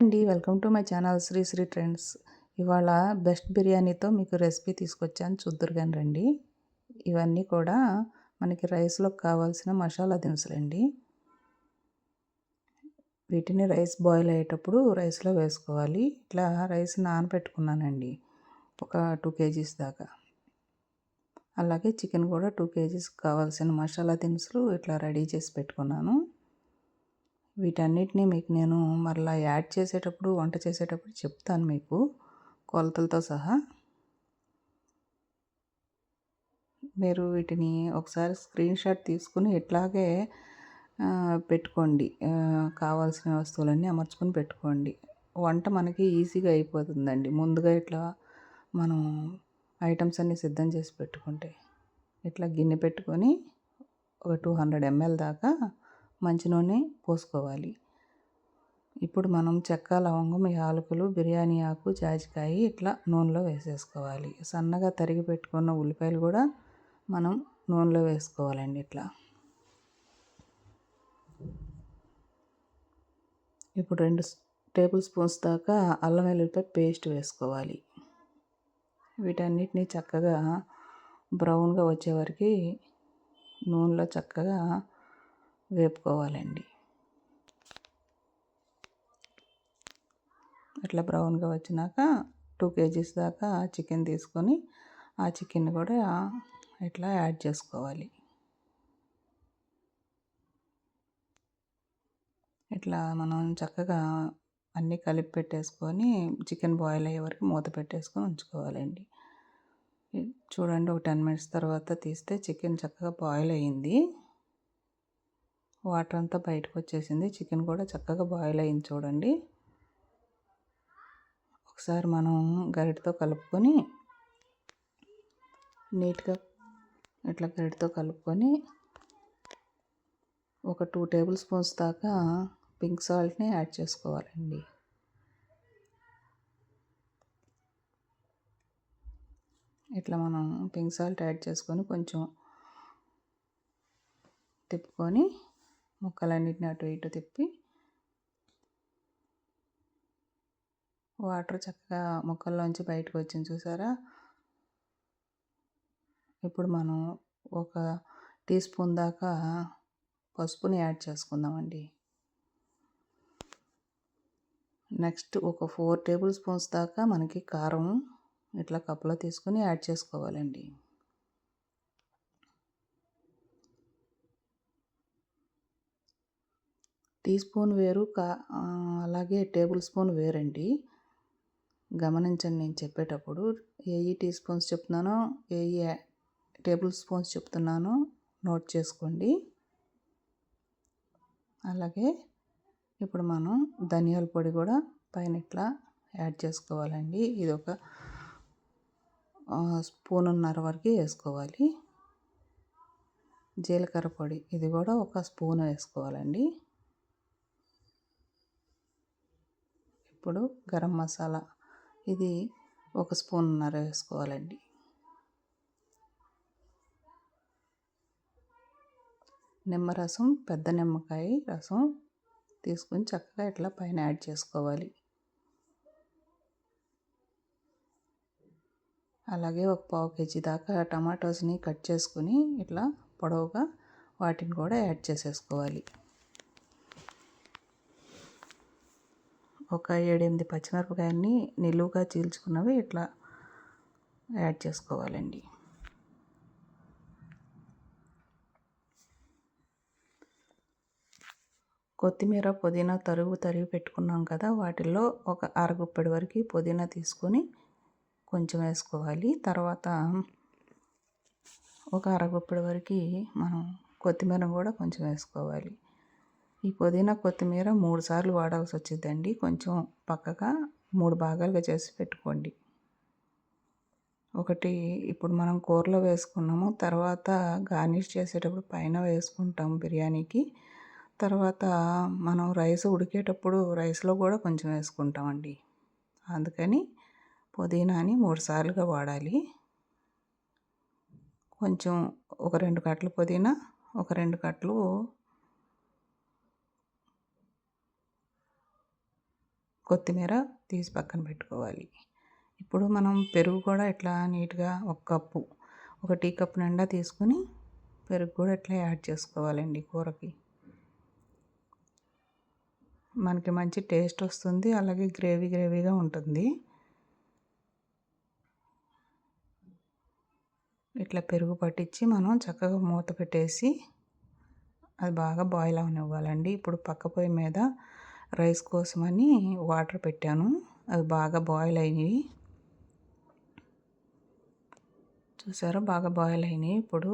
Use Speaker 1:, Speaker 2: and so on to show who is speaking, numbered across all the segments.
Speaker 1: అండి. Welcome to my channel Sri Sri Trends. ఇవాళ best బిర్యానీతో మీకు రెసిపీ తీసుకొచ్చాను. చూద్దరు కానీ రండి. ఇవన్నీ కూడా మనకి రైస్లోకి కావాల్సిన మసాలా దినుసులండి. వీటిని రైస్ బాయిల్ అయ్యేటప్పుడు రైస్లో వేసుకోవాలి. ఇట్లా రైస్ నానబెట్టుకున్నానండి. ఒక టూ కేజీస్ దాకా. అలాగే చికెన్ కూడా టూ కేజీస్ కావాల్సిన మసాలా దినుసులు ఇట్లా రెడీ చేసి పెట్టుకున్నాను. వీటన్నిటిని మీకు నేను మరలా యాడ్ చేసేటప్పుడు వంట చేసేటప్పుడు చెప్తాను మీకు కొలతలతో సహా. మీరు వీటిని ఒకసారి స్క్రీన్ షాట్ తీసుకుని ఇట్లాగే పెట్టుకోండి. కావాల్సిన వస్తువులన్నీ అమర్చుకొని పెట్టుకోండి. వంట మనకి ఈజీగా అయిపోతుందండి. ముందుగా ఇట్లా మనం ఐటమ్స్ అన్నీ సిద్ధం చేసి పెట్టుకుంటే ఇట్లా గిన్నె పెట్టుకొని ఒక టూ హండ్రెడ్ ఎంఎల్ దాకా మంచి నూనె పోసుకోవాలి. ఇప్పుడు మనం చెక్క లవంగం యాలకులు బిర్యానీ ఆకు జాజికాయ ఇట్లా నూనెలో వేసేసుకోవాలి. సన్నగా తరిగి పెట్టుకున్న ఉల్లిపాయలు కూడా మనం నూనెలో వేసుకోవాలండి ఇట్లా. ఇప్పుడు రెండు టేబుల్ స్పూన్స్ దాకా అల్లం వెల్లుల్లిపాయ పేస్ట్ వేసుకోవాలి. వీటన్నిటిని చక్కగా బ్రౌన్గా వచ్చే వరకు నూనెలో చక్కగా వేపుకోవాలండి. ఇట్లా బ్రౌన్గా వచ్చినాక టూ కేజీస్ దాకా చికెన్ తీసుకొని ఆ చికెన్ కూడా ఇట్లా యాడ్ చేసుకోవాలి. ఇట్లా మనం చక్కగా అన్నీ కలిపి పెట్టేసుకొని చికెన్ బాయిల్ అయ్యే వరకు మూత పెట్టేసుకొని ఉంచుకోవాలండి. చూడండి ఒక టెన్ మినిట్స్ తర్వాత తీస్తే చికెన్ చక్కగా బాయిల్ అయ్యింది. వాటర్ అంతా బయటకు వచ్చేసింది చికెన్ కూడా చక్కగా బాయిల్ అయింది చూడండి. ఒకసారి మనం గరిటతో కలుపుకొని నీట్గా ఇట్లా గరిటతో కలుపుకొని ఒక టూ టేబుల్ స్పూన్స్ దాకా పింక్ సాల్ట్ని యాడ్ చేసుకోవాలండి. ఇట్లా మనం పింక్ సాల్ట్ యాడ్ చేసుకొని కొంచెం తిప్పుకొని ముక్కలన్నిటిని అటు ఇటు తిప్పి వాటర్ చక్కగా ముక్కల్లోంచి బయటకు వచ్చింది చూసారా? ఇప్పుడు మనం ఒక టీ స్పూన్ దాకా పసుపుని యాడ్ చేసుకుందామండి. నెక్స్ట్ ఒక ఫోర్ టేబుల్ స్పూన్స్ దాకా మనకి కారం ఇట్లా కప్పులో తీసుకొని యాడ్ చేసుకోవాలండి. టీ స్పూన్ వేరు కా అలాగే టేబుల్ స్పూన్ వేరండి. గమనించండి నేను చెప్పేటప్పుడు. ఏ టీ స్పూన్స్ చెప్తున్నానో ఏ టేబుల్ స్పూన్స్ చెప్తున్నానో నోట్ చేసుకోండి. అలాగే ఇప్పుడు మనం ధనియాల పొడి కూడా పైన ఇట్లా యాడ్ చేసుకోవాలండి. ఇది ఒక స్పూన్నర వరకు వేసుకోవాలి. జీలకర్ర పొడి ఇది కూడా ఒక స్పూన్ వేసుకోవాలండి. ఇప్పుడు గరం మసాలా. ఇది ఒక స్పూన్నర వేసుకోవాలండి. నిమ్మరసం పెద్ద నిమ్మకాయ రసం తీసుకుని చక్కగా ఇట్లా పైన యాడ్ చేసుకోవాలి. అలాగే ఒక పావు కేజీ దాకా టమాటోస్ని కట్ చేసుకుని ఇట్లా పొడవుగా వాటిని కూడా యాడ్ చేసేసుకోవాలి. ఒక ఏడెనిమిది పచ్చిమిరపకాయలని నిలువుగా చీల్చుకున్నవి ఇట్లా యాడ్ చేసుకోవాలండి. కొత్తిమీర పుదీనా తరుగు తరిగి పెట్టుకున్నాం కదా వాటిల్లో ఒక అరగుప్పటి వరకు పుదీనా తీసుకొని కొంచెం వేసుకోవాలి. తర్వాత ఒక అరగుప్పటి వరకు మనం కొత్తిమీర కూడా కొంచెం వేసుకోవాలి. ఈ పుదీనా కొత్తిమీర మూడు సార్లు వాడాల్సి వచ్చిందండి కొంచెం పక్కగా మూడు భాగాలుగా చేసి పెట్టుకోండి. ఒకటి ఇప్పుడు మనం కూరలో వేసుకున్నాము. తర్వాత గార్నిష్ చేసేటప్పుడు పైన వేసుకుంటాం బిర్యానీకి. తర్వాత మనం రైస్ ఉడికేటప్పుడు రైస్లో కూడా కొంచెం వేసుకుంటామండి. అందుకని పుదీనాని మూడు సార్లుగా వాడాలి. కొంచెం ఒక రెండు కట్టలు పుదీనా ఒక రెండు కట్టలు కొత్తిమీర తీసి పక్కన పెట్టుకోవాలి. ఇప్పుడు మనం పెరుగు కూడా ఇట్లా నీట్గా ఒక కప్పు ఒక టీ కప్ నిండా తీసుకుని పెరుగు కూడా ఇట్లా యాడ్ చేసుకోవాలండి కూరకి. మనకి మంచి టేస్ట్ వస్తుంది అలాగే గ్రేవీ గ్రేవీగా ఉంటుంది. ఇట్లా పెరుగు పట్టించి మనం చక్కగా మూత పెట్టేసి అది బాగా బాయిల్ అవనివ్వాలండి. ఇప్పుడు పక్క పొయ్యి మీద రైస్ కోసమని వాటర్ పెట్టాను. అవి బాగా బాయిల్ అయినాయి. చూసారా? బాగా బాయిల్ అయినాయి. ఇప్పుడు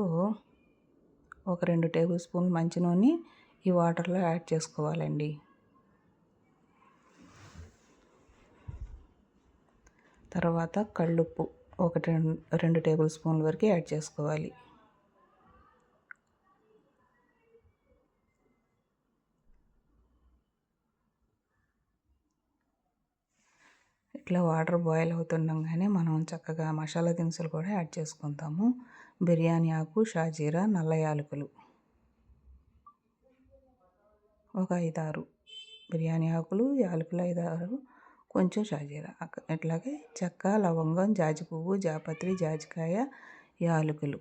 Speaker 1: ఒక రెండు టేబుల్ స్పూన్ మంచి నూనె ఈ వాటర్లో యాడ్ చేసుకోవాలండి. తర్వాత కళ్ళుప్పు ఒకటి రెండు రెండు టేబుల్ స్పూన్ల వరకు యాడ్ చేసుకోవాలి. ఇట్లా వాటర్ బాయిల్ అవుతుండగానే మనం చక్కగా మసాలా దినుసులు కూడా యాడ్ చేసుకుంటాము. బిర్యానీ ఆకు షాజీరా నల్ల యాలకులు. ఒక ఐదారు బిర్యానీ ఆకులు యాలకులు ఐదారు కొంచెం షాజీరా ఇట్లాగే చెక్క లవంగం జాజి పువ్వు జాపత్రి జాజికాయ యాలకులు.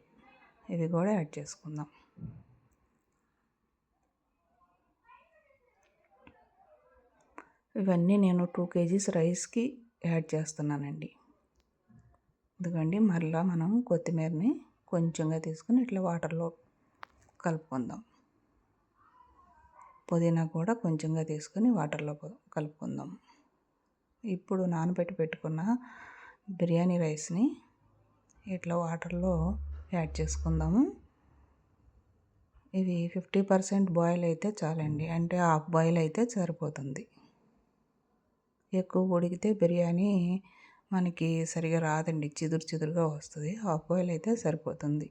Speaker 1: ఇవి కూడా యాడ్ చేసుకుందాం. ఇవన్నీ నేను టూ కేజీస్ రైస్కి యాడ్ చేస్తున్నానండి. ఎందుకండి మరలా మనం కొత్తిమీరని కొంచెంగా తీసుకుని ఇట్లా వాటర్లో కలుపుకుందాం. పుదీనా కూడా కొంచెంగా తీసుకొని వాటర్లో కలుపుకుందాం. ఇప్పుడు నానబెట్టి పెట్టుకున్న బిర్యానీ రైస్ని ఇట్లా వాటర్లో యాడ్ చేసుకుందాము. ఇవి ఫిఫ్టీ పర్సెంట్ బాయిల్ అయితే చాలండి. అంటే హాఫ్ బాయిల్ అయితే సరిపోతుంది. ఎక్కువ ఉడికితే బిర్యానీ మనకి సరిగా రాదండి. చిదురు చిదురుగా వస్తుంది. హాఫ్ బాయిల్ అయితే సరిపోతుంది.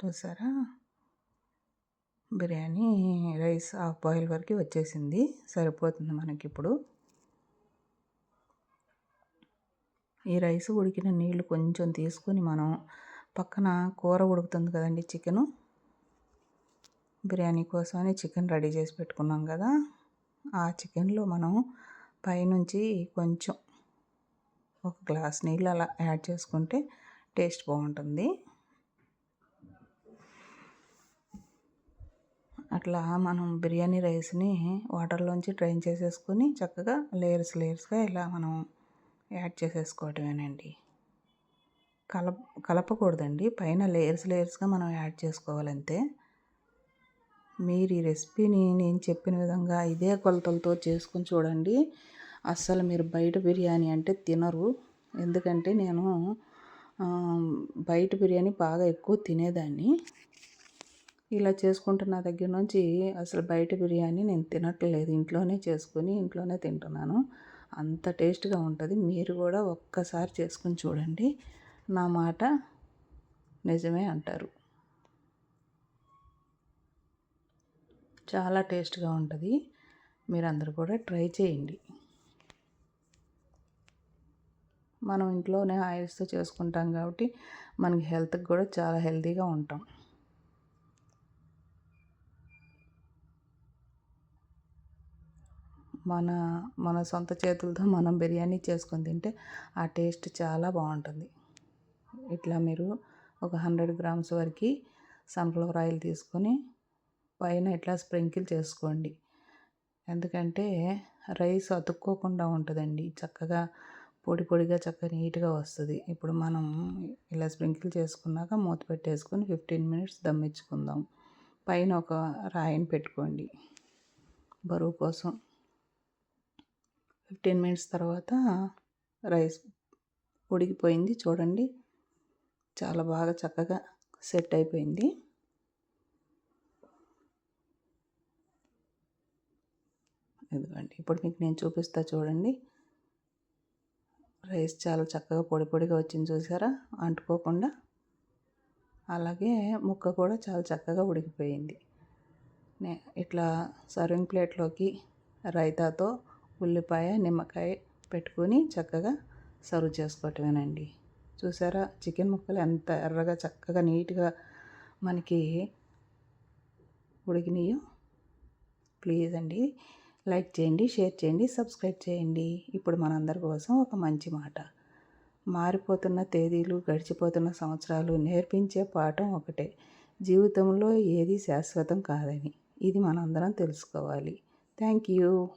Speaker 1: చూసారా? బిర్యానీ రైస్ హాఫ్ బాయిల్ వరకు వచ్చేసింది. సరిపోతుంది మనకి ఇప్పుడు. ఈ రైస్ ఉడికిన నీళ్ళు కొంచెం తీసుకొని మనం పక్కన కూర ఉడుకుతుంది కదండి చికెను. బిర్యానీ కోసమని చికెన్ రెడీ చేసి పెట్టుకున్నాం కదా ఆ చికెన్లో మనం పైనుంచి కొంచెం ఒక గ్లాస్ నీళ్ళు అలా యాడ్ చేసుకుంటే టేస్ట్ బాగుంటుంది. అట్లా మనం బిర్యానీ రైస్ని వాటర్లోంచి డ్రైన్ చేసేసుకొని చక్కగా లేయర్స్ లేయర్స్గా ఇలా మనం యాడ్ చేసేసుకోవటమేనండి. కలప కలపకూడదండి పైన లేయర్స్ లేయర్స్గా మనం యాడ్ చేసుకోవాలంతే. మీరు ఈ రెసిపీని నేను చెప్పిన విధంగా ఇదే కొలతలతో చేసుకుని చూడండి. అస్సలు మీరు బయట బిర్యానీ అంటే తినరు. ఎందుకంటే నేను బయట బిర్యానీ బాగా ఎక్కువ తినేదాన్ని. ఇలా చేసుకుంటున్న దగ్గర నుంచి అసలు బయట బిర్యానీ నేను తినట్లేదు. ఇంట్లోనే చేసుకుని ఇంట్లోనే తింటున్నాను. అంత టేస్ట్గా ఉంటుంది. మీరు కూడా ఒక్కసారి చేసుకుని చూడండి. నా మాట నిజమే అంటారు. చాలా టేస్ట్గా ఉంటుంది. మీరందరూ కూడా ట్రై చేయండి. మనం ఇంట్లోనే ఆయిల్స్తో చేసుకుంటాం కాబట్టి మనకి హెల్త్కి కూడా చాలా హెల్తీగా ఉంటాం. మన మన సొంత చేతులతో మనం బిర్యానీ చేసుకొని తింటే ఆ టేస్ట్ చాలా బాగుంటుంది. ఇట్లా మీరు ఒక హండ్రెడ్ గ్రామ్స్ వరకు సన్ఫ్లవర్ ఆయిల్ తీసుకొని పైన ఇట్లా స్ప్రింకిల్ చేసుకోండి. ఎందుకంటే రైస్ అతుక్కోకుండా ఉంటుందండి. చక్కగా పొడి పొడిగా చక్కగా నీట్గా వస్తుంది. ఇప్పుడు మనం ఇలా స్ప్రింకిల్ చేసుకున్నాక మూత పెట్టేసుకొని ఫిఫ్టీన్ మినిట్స్ దమ్మించుకుందాం. పైన ఒక రాయిని పెట్టుకోండి. బరువు కోసం ఫిఫ్టీన్ మినిట్స్ తర్వాత రైస్ ఉడికిపోయింది. చూడండి చాలా బాగా చక్కగా సెట్ అయిపోయింది. ఇదిగోండి. ఇప్పుడు మీకు నేను చూపిస్తా చూడండి. రైస్ చాలా చక్కగా పొడి పొడిగా వచ్చింది చూసారా? అంటుకోకుండా. అలాగే ముక్క కూడా చాలా చక్కగా ఉడికిపోయింది. నే ఇట్లా సర్వింగ్ ప్లేట్లోకి రైతాతో ఉల్లిపాయ నిమ్మకాయ పెట్టుకొని చక్కగా సర్వ్ చేసుకోవటమేనండి. చూసారా? చికెన్ ముక్కలు ఎంత ఎర్రగా చక్కగా నీట్గా మనకి ఉడికినాయో. ప్లీజ్ అండి. లైక్ చేయండి షేర్ చేయండి సబ్స్క్రైబ్ చేయండి. ఇప్పుడు మనందరి కోసం ఒక మంచి మాట. మారిపోతున్న తేదీలు గడిచిపోతున్న సంవత్సరాలు నేర్పించే పాఠం ఒకటే. జీవితంలో ఏది శాశ్వతం కాదని. ఇది మనందరం తెలుసుకోవాలి. Thank you.